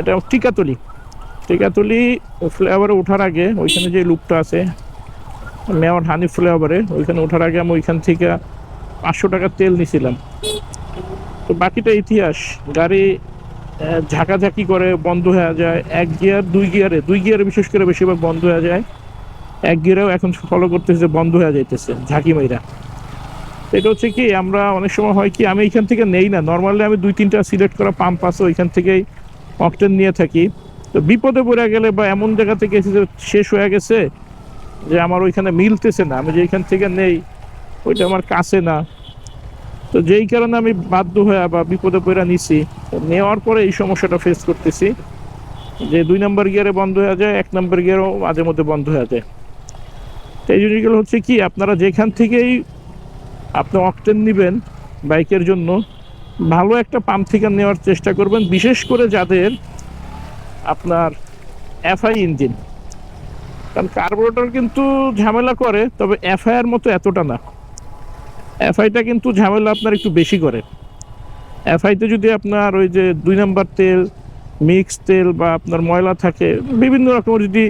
এটা টিকাতলি। টিকাতলি ফ্লেভারে ওঠার আগে ওইখানে যে লুপটা আছে মেওয়ার হানি ফ্লেভারে ওইখানে ওঠার আগে আমি ওইখান থেকে পাঁচশো টাকার তেল নিছিলাম। তো বাকিটা ইতিহাস। গাড়ি ঝাঁকাঝাঁকি করে বন্ধ হয়ে যায়। এক গিয়ার, দুই গিয়ারে দুই গিয়ারে বিশেষ করে বেশিরভাগ বন্ধ হয়ে যায়। এক গিয়ারেও এখন ফলো করতেছে, বন্ধ হয়ে যাইতেছে, ঝাঁকি মাইরা। এটা হচ্ছে কি, আমরা অনেক সময় হয় কি, আমি এখান থেকে নেই না। নর্মালি আমি দুই তিনটা সিলেক্ট করা পাম্প আছে, ওইখান থেকেই অকটেন নিয়ে থাকি। তো বিপদে পড়ে গেলে বা এমন জায়গা থেকে এসে শেষ হয়ে গেছে, যে আমার ওইখানে মিলতেছে না, আমি যেখান থেকে নেই, ওইটা আমার কাছে না। তো যেই কারণে আমি বাধ্য হয়ে বা বিপদে পড়ে নিছি। নেওয়ার পরে এই সমস্যাটা ফেস করতেছি, যে দুই নম্বর গিয়ারে বন্ধ হয়ে যায়, এক নম্বর গিয়ারও মাঝে মধ্যে বন্ধ হয়ে যায়। তো এই জিনিসগুলো হচ্ছে কি, আপনারা যেখান থেকেই আপনি অকটেন নেবেন বাইকের জন্য ভালো একটা পাম্প থেকে নেওয়ার চেষ্টা করবেন, বিশেষ করে যাদের আপনার এফআই ইঞ্জিন কারণ কার্বোরেটর কিন্তু ঝামেলা করে, তবে এফআইয়ের মতো এতটা না। এফআইটা কিন্তু ঝামেলা আপনার একটু বেশি করে। এফআইতে যদি আপনার ওই যে দুই নাম্বার তেল মিক্স তেল বা আপনার ময়লা থাকে, বিভিন্ন রকমের যদি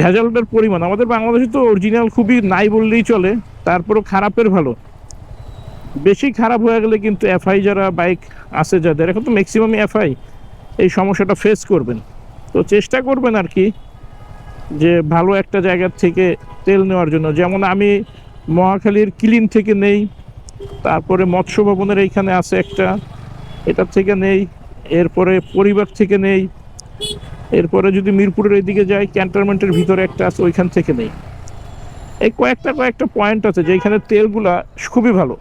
ভেজালটার পরিমাণ, আমাদের বাংলাদেশে তো অরিজিনাল খুবই নাই বললেই চলে, তারপরও খারাপের ভালো। বেশি খারাপ হয়ে গেলে কিন্তু এফআই যারা বাইক আছে যাদের, এখন তো ম্যাক্সিমাম এফআই এই সমস্যাটা ফেস করবেন। তো চেষ্টা করবেন আর কি যে ভালো একটা জায়গার থেকে তেল নেওয়ার জন্য। যেমন আমি মহাখালীর কিলিন থেকে নেই, তারপরে মৎস্য ভবনের এইখানে আছে একটা এটার থেকে নেই, এরপরে পরিবার থেকে নেই, এরপরে যদি মিরপুরের এইদিকে যাই ক্যান্টনমেন্টের ভিতরে একটা আছে, ওইখান থেকে নেই। এই কয়েকটা কয়েকটা পয়েন্ট আছে যেখানে তেলগুলা খুবই ভালো।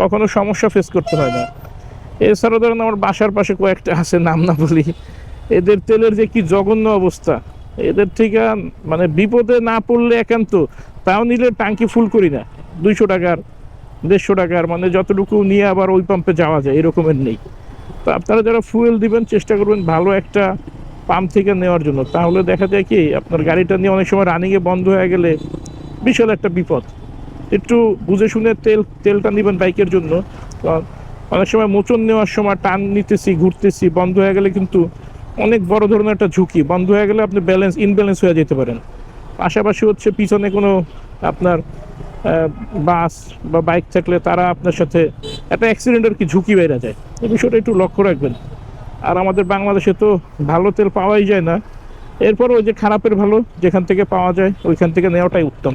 কখনো সমস্যা ফেস করতে হয় না। এছাড়াও ধরেন আমার বাসার পাশে কয়েকটা আছে, নাম না বলি। এদের তেলের যে কি জঘন্য অবস্থা। এদের থেকে মানে বিপদে না পড়লে একান্ত। তাও নিলে টাঙ্কি ফুল করি না। দুইশো টাকার, দেড়শো টাকার মানে যতটুকু নিয়ে আবার ওই পাম্পে যাওয়া যায় এরকমের নেই। তো আপনারা যারা ফুয়েল দিবেন, চেষ্টা করবেন ভালো একটা পাম্প থেকে নেওয়ার জন্য। তাহলে দেখা যায় কি, আপনার গাড়িটা নিয়ে অনেক সময় রানিংয়ে বন্ধ হয়ে গেলে বিশাল একটা বিপদ। একটু বুঝে শুনে তেল, তেলটা নেবেন বাইকের জন্য। অনেক সময় মোচন নেওয়ার সময় টান নিতেছি, ঘুরতেছি, বন্ধ হয়ে গেলে কিন্তু অনেক বড় ধরনের একটা ঝুঁকি। বন্ধ হয়ে গেলে আপনি ব্যালেন্স ইনব্যালেন্স হয়ে যেতে পারেন। পাশাপাশি হচ্ছে পিছনে কোনো আপনার বাস বা বাইক থাকলে তারা আপনার সাথে একটা অ্যাক্সিডেন্টের কি ঝুঁকি বেড়ে যায়। এই বিষয়টা একটু লক্ষ্য রাখবেন। আর আমাদের বাংলাদেশে তো ভালো তেল পাওয়াই যায় না। এরপর ওই যে খারাপের ভালো যেখান থেকে পাওয়া যায়, ওইখান থেকে নেওয়াটাই উত্তম।